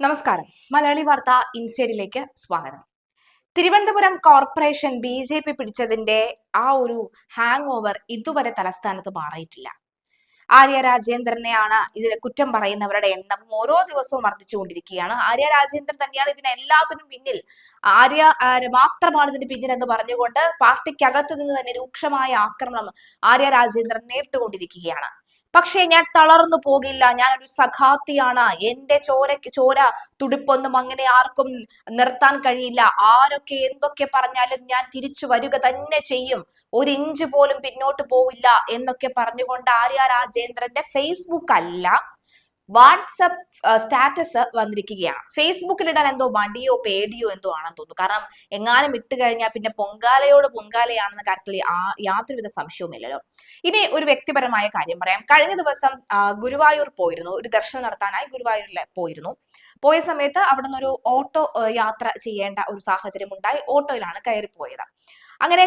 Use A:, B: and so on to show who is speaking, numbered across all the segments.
A: നമസ്കാരം. മലയാളി വാർത്ത ഇൻസൈഡിലേക്ക് സ്വാഗതം. Thiruvananthapuram corporation B J P പിടിച്ചതിന്റെ ആ ഒരു ഹാങ് ഓവർ ഇതുവരെ തലസ്ഥാനത്ത് മാറിയിട്ടില്ല. ആര്യ രാജേന്ദ്രനെയാണ് ഇതിൽ കുറ്റം പറയുന്നവരുടെ എണ്ണം ഓരോ ദിവസവും വർദ്ധിച്ചുകൊണ്ടിരിക്കുകയാണ്. ആര്യ രാജേന്ദ്രൻ തന്നെയാണ് ഇതിന് എല്ലാത്തിനും പിന്നിൽ. ആര്യ ആര് മാത്രമാണ് ഇതിന് പിന്നിൽ എന്ന് പറഞ്ഞുകൊണ്ട് പാർട്ടിക്കകത്ത് നിന്ന് തന്നെ രൂക്ഷമായ ആക്രമണം ആര്യ രാജേന്ദ്രൻ നേരിട്ടുകൊണ്ടിരിക്കുകയാണ്. പക്ഷേ ഞാൻ തളർന്നു പോകില്ല. ഞാൻ ഒരു സഖാത്തിയാണ്. എന്റെ ചോരക്ക് ചോര തുടിപ്പൊന്നും അങ്ങനെ ആർക്കും നിർത്താൻ കഴിയില്ല. ആരൊക്കെ എന്തൊക്കെ പറഞ്ഞാലും ഞാൻ തിരിച്ചു വരിക തന്നെ ചെയ്യും. ഒരു ഇഞ്ച് പോലും പിന്നോട്ട് പോവില്ല എന്നൊക്കെ പറഞ്ഞുകൊണ്ട് ആര്യ രാജേന്ദ്രന്റെ ഫേസ്ബുക്ക് അല്ല. വാട്സപ്പ് സ്റ്റാറ്റസ് വന്നിരിക്കുകയാണ്. ഫേസ്ബുക്കിൽ ഇടാൻ എന്തോ മടിയോ പേടിയോ എന്തോ ആണെന്ന് തോന്നുന്നു. കാരണം എങ്ങാനും ഇട്ട് കഴിഞ്ഞാൽ പിന്നെ പൊങ്കാലയോട് പൊങ്കാലയാണെന്ന കാര്യത്തിൽ യാതൊരുവിധ സംശയവുമില്ലല്ലോ ഇനി ഒരു വ്യക്തിപരമായ കാര്യം പറയാം. കഴിഞ്ഞ ദിവസം ഗുരുവായൂർ പോയിരുന്നു. ഒരു ദർശനം നടത്താനായി ഗുരുവായൂരിൽ പോയിരുന്നു. പോയ സമയത്ത് അവിടെ നിന്ന് ഒരു ഓട്ടോ യാത്ര ചെയ്യേണ്ട ഒരു സാഹചര്യം ഉണ്ടായി ഓട്ടോയിലാണ് കയറി പോയത് അങ്ങനെ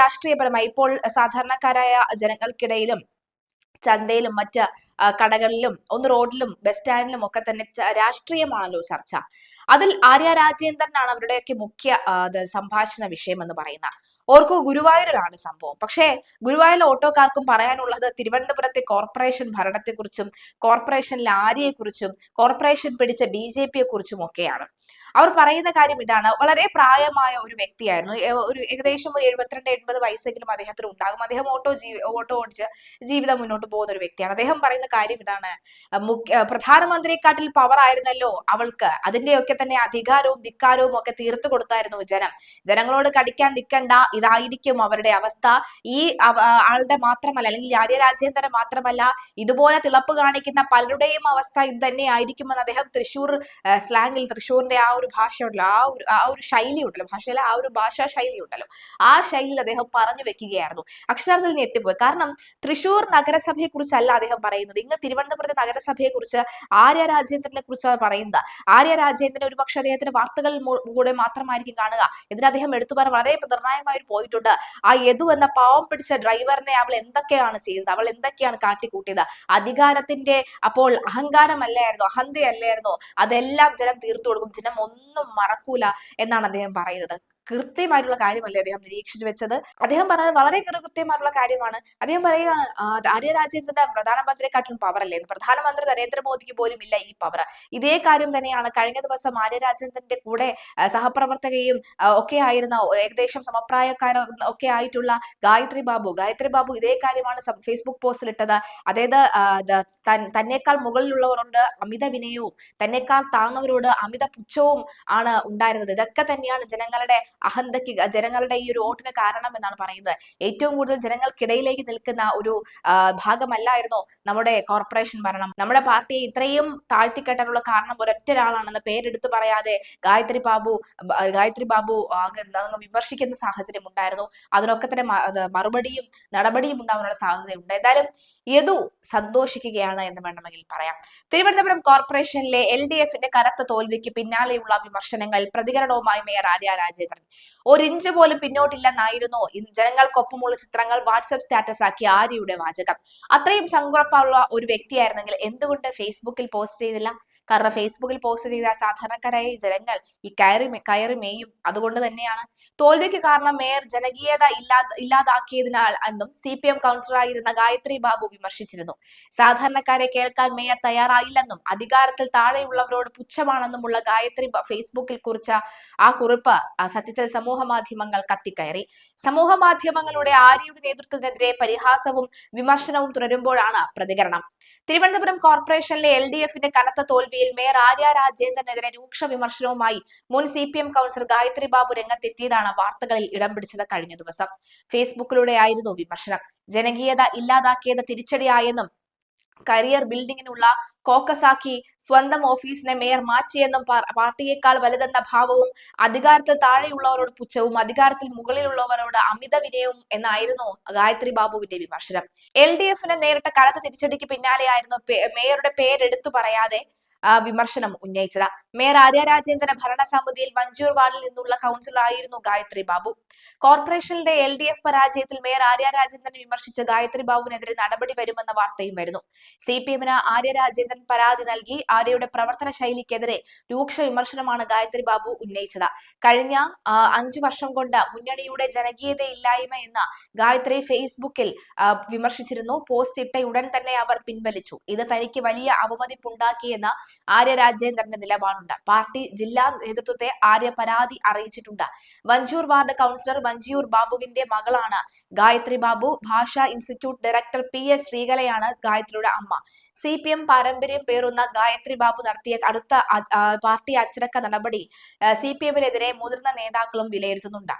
A: രാഷ്ട്രീയപരമായി ഇപ്പോൾ സാധാരണക്കാരായ ജനങ്ങൾക്കിടയിലും ചന്തയിലും മറ്റ് കടകളിലും ഒന്ന് റോഡിലും ബസ് സ്റ്റാൻഡിലും ഒക്കെ തന്നെ രാഷ്ട്രീയമാണല്ലോ ചർച്ച. അതിൽ ആര്യ രാജേന്ദ്രനാണ് അവരുടെയൊക്കെ മുഖ്യ സംഭാഷണ വിഷയം എന്ന് പറയുന്ന ഓർക്കു ഗുരുവായൂരിലാണ് സംഭവം. പക്ഷേ ഗുരുവായൂർ ഓട്ടോക്കാർക്കും പറയാനുള്ളത് തിരുവനന്തപുരത്തെ കോർപ്പറേഷൻ ഭരണത്തെക്കുറിച്ചും കോർപ്പറേഷനിലെ ആര്യയെക്കുറിച്ചും കോർപ്പറേഷൻ പിടിച്ച ബി ജെ പിയെ കുറിച്ചും ഒക്കെയാണ് അവർ പറയുന്ന കാര്യം ഇതാണ്. വളരെ പ്രായമായ ഒരു വ്യക്തിയായിരുന്നു. ഒരു ഏകദേശം ഒരു എഴുപത്തിരണ്ട് എൺപത് വയസ്സെങ്കിലും അദ്ദേഹത്തിന് ഉണ്ടാകും. അദ്ദേഹം ഓട്ടോ ജീവി ഓട്ടോ ഓടിച്ച് ജീവിതം മുന്നോട്ട് പോകുന്ന ഒരു വ്യക്തിയാണ്. അദ്ദേഹം പറയുന്ന കാര്യം ഇതാണ്. മുഖ്യ പ്രധാനമന്ത്രിയെക്കാട്ടിൽ പവർ ആയിരുന്നല്ലോ അവൾക്ക്. അതിന്റെയൊക്കെ തന്നെ അധികാരവും ധിക്കാരവും ഒക്കെ തീർത്തു കൊടുത്തായിരുന്നു ജനം. ജനങ്ങളോട് കടിക്കാൻ നിൽക്കണ്ട ഇതായിരിക്കും അവരുടെ അവസ്ഥ. ഈ ആളുടെ മാത്രമല്ല അല്ലെങ്കിൽ ആര്യ രാജേന്ദ്രൻ മാത്രമല്ല ഇതുപോലെ തിളപ്പ് കാണിക്കുന്ന പലരുടെയും അവസ്ഥ ഇത് തന്നെ ആയിരിക്കുമെന്ന് അദ്ദേഹം തൃശൂർ സ്ലാങ്ങിൽ തൃശ്ശൂരിന്റെ ആ ഒരു ഭാഷ ഉണ്ടല്ലോ ആ ഒരു ആ ഒരു ശൈലി ഉണ്ടല്ലോ ഭാഷയിലെ ആ ഒരു ഭാഷാ ശൈലി ഉണ്ടല്ലോ ആ ശൈലിയിൽ അദ്ദേഹം പറഞ്ഞു വെക്കുകയായിരുന്നു. അക്ഷരാർത്ഥത്തിൽ ഞെട്ടിപ്പോയി കാരണം തൃശൂർ നഗരസഭയെ കുറിച്ചല്ല അദ്ദേഹം പറയുന്നത്. ഇങ്ങ് തിരുവനന്തപുരത്തെ നഗരസഭയെ കുറിച്ച് ആര്യ രാജേന്ദ്രനെ കുറിച്ചാണ് പറയുന്നത്. ആര്യ രാജേന്ദ്രൻ ഒരുപക്ഷെ അദ്ദേഹത്തിന്റെ വാർത്തകൾ കൂടെ മാത്രമായിരിക്കും കാണുക. എന്നിട്ട് അദ്ദേഹം എടുത്തു പറഞ്ഞ വളരെ നിർണായകമായി പോയിട്ടുണ്ട്. ആ യദു എന്ന പാവം പിടിച്ച ഡ്രൈവറിനെ അവൾ എന്തൊക്കെയാണ് ചെയ്യുന്നത്? അവൾ എന്തൊക്കെയാണ് കാട്ടിക്കൂട്ടിയത്? അധികാരത്തിന്റെ അപ്പോൾ അഹങ്കാരമല്ലായിരുന്നോ? അഹന്തയല്ലായിരുന്നോ? അതെല്ലാം ജനം തീർത്തു കൊടുക്കും. ഒന്നും മറക്കൂല എന്നാണ് അദ്ദേഹം പറയുന്നത്. കൃത്യമായിട്ടുള്ള കാര്യമല്ലേ അദ്ദേഹം നിരീക്ഷിച്ചു വെച്ചത്? അദ്ദേഹം പറഞ്ഞത് വളരെ കൃത്യമായിട്ടുള്ള കാര്യമാണ്. അദ്ദേഹം പറയുകയാണ് ആര്യ രാജേന്ദ്രന്റെ പ്രധാനമന്ത്രിയെക്കാട്ടിലും പവർ അല്ലേ? പ്രധാനമന്ത്രി നരേന്ദ്രമോദിക്ക് പോലും ഇല്ല ഈ പവർ ഇതേ കാര്യം തന്നെയാണ് കഴിഞ്ഞ ദിവസം ആര്യ രാജേന്ദ്രന്റെ കൂടെ സഹപ്രവർത്തകയും ഒക്കെ ആയിരുന്ന ഏകദേശം സമപ്രായക്കാരോ ഒക്കെ ആയിട്ടുള്ള ഗായത്രി ബാബു. ഗായത്രി ബാബു ഇതേ കാര്യമാണ് ഫേസ്ബുക്ക് പോസ്റ്റിൽ ഇട്ടത്. അതായത് തന്നെക്കാൾ മുകളിലുള്ളവരുണ്ട് അമിത വിനയവും തന്നെക്കാൾ താഴ്ന്നവരോട് അമിത പുച്ഛവും ആണ് ഉണ്ടായിരുന്നത്. ഇതൊക്കെ തന്നെയാണ് ജനങ്ങളുടെ അഹന്തയ്ക്ക് ജനങ്ങളുടെ ഈ ഒരു വോട്ടിന് കാരണം എന്നാണ് പറയുന്നത്. ഏറ്റവും കൂടുതൽ ജനങ്ങൾക്കിടയിലേക്ക് നിൽക്കുന്ന ഒരു ഭാഗമല്ലായിരുന്നോ നമ്മുടെ കോർപ്പറേഷൻ ഭരണം. നമ്മുടെ പാർട്ടിയെ ഇത്രയും താഴ്ത്തിക്കെട്ടാനുള്ള കാരണം ഒരൊറ്റ ഒരാളാണെന്ന് പേരെടുത്തു പറയാതെ ഗായത്രി ബാബു ഗായത്രി ബാബു വിമർശിക്കുന്ന സാഹചര്യം ഉണ്ടായിരുന്നു. അതിനൊക്കെ തന്നെ മറുപടിയും നടപടിയും ഉണ്ടാവാനുള്ള സാധ്യതയുണ്ട്. എന്തായാലും യദു സന്തോഷിക്കുകയാണ് എന്ന് വേണമെങ്കിൽ പറയാം. തിരുവനന്തപുരം കോർപ്പറേഷനിലെ എൽ ഡി എഫിന്റെ കനത്ത തോൽവിക്ക് പിന്നാലെയുള്ള വിമർശനങ്ങൾ പ്രതികരണവുമായി മേയർ ആര്യ രാജേന്ദ്രൻ. ഒരിഞ്ച് പോലും പിന്നോട്ടില്ലെന്നായിരുന്നു ജനങ്ങൾക്കൊപ്പമുള്ള ചിത്രങ്ങൾ വാട്സപ്പ് സ്റ്റാറ്റസ് ആക്കിയ ആര്യയുടെ വാചകം. അത്രയും ചങ്കുറപ്പുള്ള ഒരു വ്യക്തിയായിരുന്നെങ്കിൽ എന്തുകൊണ്ട് ഫേസ്ബുക്കിൽ പോസ്റ്റ് ചെയ്തില്ല? കാരണം ഫേസ്ബുക്കിൽ പോസ്റ്റ് ചെയ്ത സാധാരണക്കാരായ ജനങ്ങൾ ഈ കയറി കയറി മേയും. അതുകൊണ്ട് തന്നെയാണ് തോൽവിക്ക് കാരണം മേയർ ജനകീയത ഇല്ലാ ഇല്ലാതാക്കിയതിനാൽ എന്നും സി പി എം കൗൺസിലറായിരുന്ന ഗായത്രി ബാബു വിമർശിച്ചിരുന്നു. സാധാരണക്കാരെ കേൾക്കാൻ മേയർ തയ്യാറായില്ലെന്നും അധികാരത്തിൽ താഴെയുള്ളവരോട് പുച്ഛമാണെന്നുമുള്ള ഗായത്രി ഫേസ്ബുക്കിൽ കുറിച്ച ആ കുറിപ്പ് സത്യത്തിൽ സമൂഹ മാധ്യമങ്ങൾ കത്തിക്കയറി. സമൂഹ മാധ്യമങ്ങളുടെ ആര്യയുടെ നേതൃത്വത്തിനെതിരെ പരിഹാസവും വിമർശനവും തുടരുമ്പോഴാണ് പ്രതികരണം. തിരുവനന്തപുരം കോർപ്പറേഷനിലെ എൽ ഡി എഫിന്റെ കനത്ത തോൽവിയിൽ മേയർ ആര്യ രാജേന്ദ്രനെതിരെ രൂക്ഷ വിമർശനവുമായി മുൻ C P M councillor Gayathri Babu രംഗത്തെത്തിയതാണ് വാർത്തകളിൽ ഇടം പിടിച്ചത് കഴിഞ്ഞ ദിവസം. ഫേസ്ബുക്കിലൂടെയായിരുന്നു വിമർശനം. ജനകീയത ഇല്ലാതാക്കിയത് തിരിച്ചടിയായെന്നും കരിയർ ബിൽഡിങ്ങിനുള്ള കോക്കസാക്കി സ്വന്തം ഓഫീസിനെ മേയർ മാറ്റിയെന്നും പാർട്ടിയേക്കാൾ വലുതെന്ന ഭാവവും അധികാരത്തിൽ താഴെയുള്ളവരോട് പുച്ഛവും അധികാരത്തിൽ മുകളിലുള്ളവരോട് അമിത വിനയവും എന്നായിരുന്നു ഗായത്രി ബാബുവിന്റെ വിമർശനം. എൽ ഡി എഫിന് നേരിട്ട കനത്ത തിരിച്ചടിക്ക് പിന്നാലെയായിരുന്നു മേയറുടെ പേരെടുത്തു പറയാതെ വിമർശനം ഉന്നയിച്ചത്. മേയർ ആര്യ രാജേന്ദ്രന്റെ ഭരണസമിതിയിൽ വഞ്ചൂർ വാർഡിൽ നിന്നുള്ള കൗൺസിലറായിരുന്നു ഗായത്രി ബാബു. കോർപ്പറേഷനിലെ എൽ ഡി എഫ് പരാജയത്തിൽ മേയർ ആര്യ രാജേന്ദ്രനെ വിമർശിച്ച ഗായത്രി ബാബുവിനെതിരെ നടപടി വരുമെന്ന വാർത്തയും വരുന്നു. സി പി എമ്മിന് ആര്യ രാജേന്ദ്രൻ പരാതി നൽകി ആര്യയുടെ പ്രവർത്തന ശൈലിക്കെതിരെ രൂക്ഷ വിമർശനമാണ് ഗായത്രി ബാബു ഉന്നയിച്ചത്. കഴിഞ്ഞ അഞ്ചു വർഷം കൊണ്ട് മുന്നണിയുടെ ജനകീയതയില്ലായ്മ എന്ന ഗായത്രി ഫേസ്ബുക്കിൽ വിമർശിച്ചിരുന്നു. പോസ്റ്റ് ഇട്ട ഉടൻ തന്നെ അവർ പിൻവലിച്ചു. ഇത് തനിക്ക് വലിയ അവമതിപ്പുണ്ടാക്കിയെന്ന് ആര്യ രാജേന്ദ്രന്റെ നിലപാടുണ്ട് പാർട്ടി ജില്ലാ നേതൃത്വത്തെ ആര്യ പരാതി അറിയിച്ചിട്ടുണ്ട്. വഞ്ചൂർ വാർഡ് കൗൺസിലർ വഞ്ചിയൂർ ബാബുവിന്റെ മകളാണ് ഗായത്രി ബാബു. ഭാഷാ ഇൻസ്റ്റിറ്റ്യൂട്ട് ഡയറക്ടർ പി എസ് ശ്രീകലയാണ് ഗായത്രിയുടെ അമ്മ. സി പി എം പാരമ്പര്യം പേറുന്ന ഗായത്രി ബാബു നടത്തിയ അടുത്ത പാർട്ടി അച്ചടക്ക നടപടി സി പി എമ്മിനെതിരെ മുതിർന്ന നേതാക്കളും വിലയിരുത്തുന്നുണ്ട്.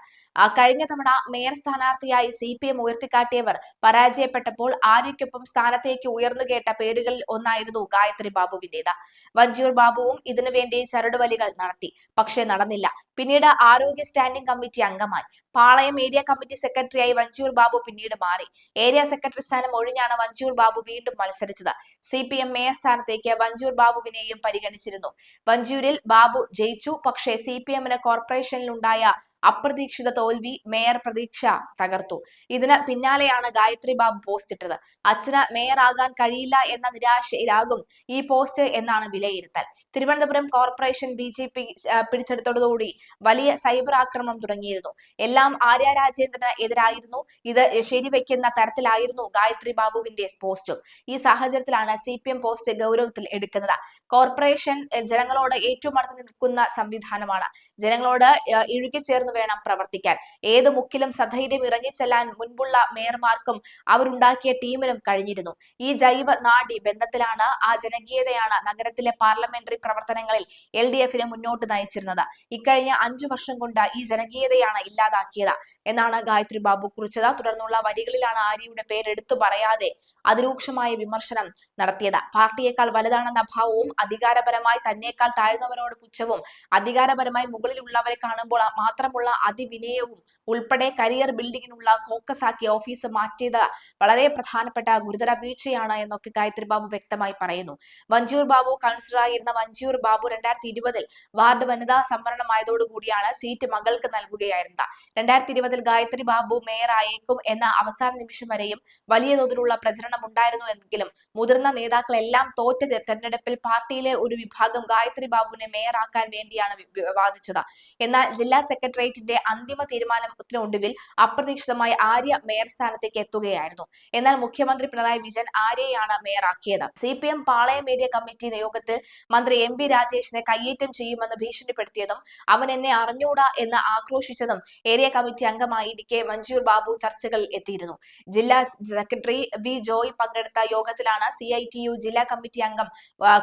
A: കഴിഞ്ഞ തവണ മേയർ സ്ഥാനാർത്ഥിയായി സി പി എം ഉയർത്തിക്കാട്ടിയവർ പരാജയപ്പെട്ടപ്പോൾ ആര്യയ്ക്കൊപ്പം സ്ഥാനത്തേക്ക് ഉയർന്നു കേട്ട പേരുകളിൽ ഒന്നായിരുന്നു ഗായത്രി ബാബുവിന്റേത് വഞ്ചിയൂർ ബാബുവും ഇതിനുവേണ്ടി ചരടുവലികൾ നടത്തി. പക്ഷേ നടന്നില്ല. പിന്നീട് ആരോഗ്യ സ്റ്റാൻഡിംഗ് കമ്മിറ്റി അംഗമായി. പാളയം ഏരിയ കമ്മിറ്റി സെക്രട്ടറിയായി വഞ്ചൂർ ബാബു പിന്നീട് മാറി. ഏരിയ സെക്രട്ടറി സ്ഥാനം ഒഴിഞ്ഞാണ് വഞ്ചൂർ ബാബു വീണ്ടും മത്സരിച്ചത്. സി പി എം മേയർ സ്ഥാനത്തേക്ക് വഞ്ചൂർ ബാബുവിനെയും പരിഗണിച്ചിരുന്നു. വഞ്ചൂരിൽ ബാബു ജയിച്ചു. പക്ഷേ സി പി എമ്മിന് കോർപ്പറേഷനിലുണ്ടായ അപ്രതീക്ഷിത തോൽവി മേയർ പ്രതീക്ഷ തകർത്തു. ഇതിന് പിന്നാലെയാണ് ഗായത്രി ബാബു പോസ്റ്റ് ഇട്ടത്. അച്ഛന് മേയർ ആകാൻ കഴിയില്ല എന്ന നിരാശയിലാകും ഈ പോസ്റ്റ് എന്നാണ് വിലയിരുത്തൽ. Thiruvananthapuram corporation B J P പിടിച്ചെടുത്തതോടുകൂടി വലിയ സൈബർ ആക്രമണം തുടങ്ങിയിരുന്നു. എല്ലാം ആര്യ രാജേന്ദ്രന് എതിരായിരുന്നു. ഇത് ശരിവെക്കുന്ന തരത്തിലായിരുന്നു ഗായത്രി ബാബുവിന്റെ പോസ്റ്റും ഈ സാഹചര്യത്തിലാണ് സി പി എം പോസ്റ്റ് ഗൗരവത്തിൽ എടുക്കുന്നത്. കോർപ്പറേഷൻ ജനങ്ങളോട് ഏറ്റവും അടുത്ത് നിൽക്കുന്ന സംവിധാനമാണ്. ജനങ്ങളോട് ഏഹ്, ഇഴുകിച്ചേർന്ന് വേണം പ്രവർത്തിക്കാൻ. ഏത് മുക്കിലും സധൈര്യം ഇറങ്ങിച്ചെല്ലാൻ മുൻപുള്ള മേയർമാർക്കും അവരുണ്ടാക്കിയ ടീമിനും കഴിഞ്ഞിരുന്നു. ഈ ജൈവ നാടി ബന്ധത്തിലാണ് ആ ജനകീയതയാണ് നഗരത്തിലെ പാർലമെന്ററി പ്രവർത്തനങ്ങളിൽ എൽ ഡി എഫിനെ മുന്നോട്ട് നയിച്ചിരുന്നത്. ഇക്കഴിഞ്ഞ അഞ്ചു വർഷം കൊണ്ട് ഈ ജനകീയതയാണ് ഇല്ലാതാക്കിയത് എന്നാണ് ഗായത്രി ബാബു കുറിച്ചത്. തുടർന്നുള്ള വരികളിലാണ് ആര്യയുടെ പേരെടുത്തു പറയാതെ അതിരൂക്ഷമായ വിമർശനം നടത്തിയത്. പാർട്ടിയേക്കാൾ വലുതാണെന്ന ഭാവവും അധികാരപരമായി തന്നേക്കാൾ താഴ്ന്നവരോട് പുച്ഛവും അധികാരപരമായി മുകളിലുള്ളവരെ കാണുമ്പോൾ മാത്രമുള്ള അതിവിനയവും ഉൾപ്പെടെ കരിയർ ബിൽഡിങ്ങിനുള്ള ഫോക്കസ് ആക്കി ഓഫീസ് മാറ്റിയത് വളരെ പ്രധാനപ്പെട്ട ഗുരുതര വീഴ്ചയാണ് എന്നൊക്കെ ഗായത്രി ബാബു വ്യക്തമായി പറയുന്നു. മഞ്ജൂർ ബാബു കൗൺസിലറായിരുന്ന മഞ്ജൂർ ബാബു രണ്ടായിരത്തി ഇരുപതിൽ വാർഡ് വനിതാ സംവരണമായതോടുകൂടിയാണ് സീറ്റ് മകൾക്ക് നൽകുകയായിരുന്നത്. രണ്ടായിരത്തി ഇരുപതിൽ ഗായത്രി ബാബു മേയറായേക്കും എന്ന അവസാന നിമിഷം വരെയും വലിയ തോതിലുള്ള പ്രചരണം ഉണ്ടായിരുന്നു എങ്കിലും മുതിർന്ന നേതാക്കളെല്ലാം തോറ്റ തെരഞ്ഞെടുപ്പിൽ പാർട്ടിയിലെ ഒരു വിഭാഗം ഗായത്രി ബാബുവിനെ മേയറാക്കാൻ വേണ്ടിയാണ് വാദിച്ചത്. എന്നാൽ ജില്ലാ സെക്രട്ടേറിയറ്റിന്റെ അന്തിമ തീരുമാനത്തിനൊടുവിൽ അപ്രതീക്ഷിതമായി ആര്യ മേയർ സ്ഥാനത്തേക്ക് എത്തുകയായിരുന്നു. എന്നാൽ മുഖ്യമന്ത്രി പിണറായി വിജയൻ ആര്യയാണ് മേയറാക്കിയത്. C P M Palayam area committee നിയോഗത്തിൽ മന്ത്രി എം പി രാജേഷിനെ കയ്യേറ്റം ചെയ്യുമെന്ന് ഭീഷണിപ്പെടുത്തിയതും അവൻ എന്നെ അറിഞ്ഞൂടാ എന്ന് ആക്രോശിച്ചതും ഏരിയ കമ്മിറ്റി അംഗമായി കെ മഞ്ജൂർ ബാബു ചർച്ചകളിൽ എത്തിയിരുന്നു. ജില്ലാ സെക്രട്ടറി വി ജോയ് പങ്കെടുത്ത യോഗത്തിലാണ് സി ഐ ടി യു ജില്ലാ കമ്മിറ്റി അംഗം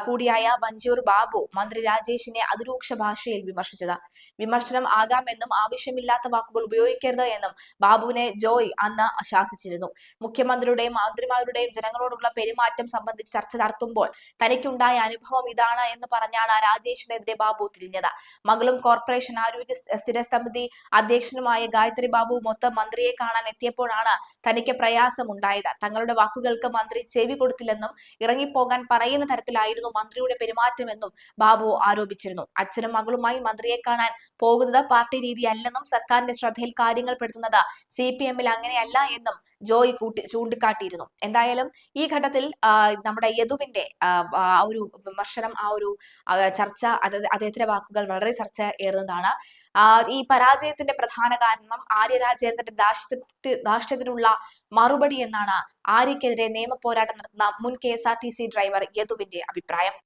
A: കൂടിയായ മഞ്ജൂർ ബാബു മന്ത്രി രാജേഷിനെ അതിരൂക്ഷ ഭാഷയിൽ വിമർശിച്ചത്. വിമർശനം ആകാമെന്നും ആവശ്യമില്ലാത്ത വാക്കുകൾ ഉപയോഗിക്കരുത് എന്നും ബാബുവിനെ ജോയ് അന്ന് ശാസിച്ചിരുന്നു. മുഖ്യമന്ത്രിയുടെയും മന്ത്രിമാരുടെയും ജനങ്ങളോടുള്ള പെരുമാറ്റം സംബന്ധിച്ച് ചർച്ച നടത്തുമ്പോൾ തനിക്കുണ്ടായ അനുഭവം ഇതാണ് എന്ന് പറഞ്ഞാണ് രാജേഷിനെതിരെ ബാബു തിരിഞ്ഞത്. മകളും കോർപ്പറേഷൻ ആരോഗ്യ സ്ഥിര സമിതി അധ്യക്ഷനുമായ ഗായത്രി ബാബു മൊത്തം മന്ത്രിയെ കാണാൻ എത്തിയപ്പോഴാണ് തനിക്ക് പ്രയാസമുണ്ടായത്. തങ്ങളുടെ വാക്കുകൾക്ക് മന്ത്രി ചെവി കൊടുത്തില്ലെന്നും ഇറങ്ങിപ്പോകാൻ പറയുന്ന തരത്തിലായിരുന്നു മന്ത്രിയുടെ പെരുമാറ്റമെന്നും ബാബു ആരോപിച്ചിരുന്നു. അച്ഛനും മകളുമായി മന്ത്രിയെ കാണാൻ പോകുന്നത് പാർട്ടി രീതിയല്ലെന്നും സർക്കാരിന്റെ ശ്രദ്ധയിൽ കാര്യങ്ങൾ പെടുത്തുന്നത് സി പി എമ്മിൽ അങ്ങനെയല്ല എന്നും ജോയ് കൂട്ടി ചൂണ്ടിക്കാട്ടിയിരുന്നു. എന്തായാലും ഈ ഘട്ടത്തിൽ നമ്മുടെ യദുവിന്റെ ആ, ഒരു വിമർശനം ആ ഒരു ചർച്ച അദ്ദേഹത്തിന്റെ വാക്കുകൾ വളരെ ചർച്ച ഏറുന്നതാണ്. ഈ പരാജയത്തിന്റെ പ്രധാന കാരണം ആര്യ രാജേന്ദ്രന്റെ ദാഷ്ട്യത്തി ദാഷ്ട്യത്തിനുള്ള മറുപടി എന്നാണ് ആര്യക്കെതിരെ നിയമ പോരാട്ടം നടത്തുന്ന മുൻ K S R T C driver യദുവിന്റെ അഭിപ്രായം.